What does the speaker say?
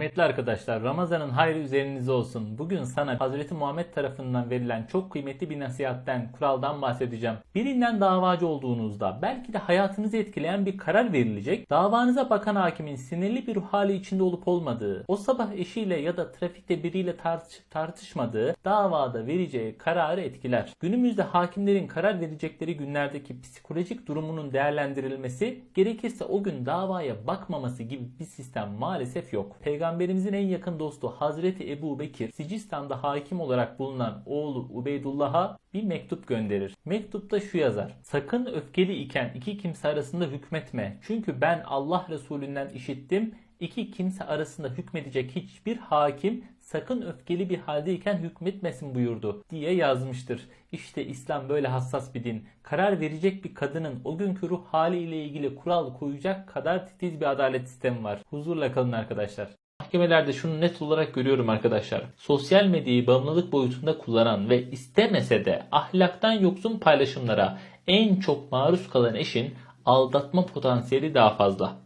Kıymetli arkadaşlar Ramazan'ın hayrı üzerinize olsun. Bugün sana Hazreti Muhammed tarafından verilen çok kıymetli bir nasihatten, kuraldan bahsedeceğim. Birinden davacı olduğunuzda belki de hayatınızı etkileyen bir karar verilecek. Davanıza bakan hakimin sinirli bir ruh hali içinde olup olmadığı, o sabah eşiyle ya da trafikte biriyle tartış- tartışmadığı davada vereceği kararı etkiler. Günümüzde hakimlerin karar verecekleri günlerdeki psikolojik durumunun değerlendirilmesi, gerekirse o gün davaya bakmaması gibi bir sistem maalesef yok. Peygamberimizin en yakın dostu Hazreti Ebu Bekir, Sicistan'da hakim olarak bulunan oğlu Ubeydullah'a bir mektup gönderir. Mektupta şu yazar. Sakın öfkeli iken iki kimse arasında hükmetme. Çünkü ben Allah Resulünden işittim. İki kimse arasında hükmedecek hiçbir hakim sakın öfkeli bir haldeyken hükmetmesin buyurdu diye yazmıştır. İşte İslam böyle hassas bir din. Karar verecek bir kadının o günkü ruh haliyle ilgili kural koyacak kadar titiz bir adalet sistemi var. Huzurla kalın arkadaşlar. Mahkemelerde şunu net olarak görüyorum arkadaşlar. Sosyal medyayı bağımlılık boyutunda kullanan ve istemese de ahlaktan yoksun paylaşımlara en çok maruz kalan eşin aldatma potansiyeli daha fazla.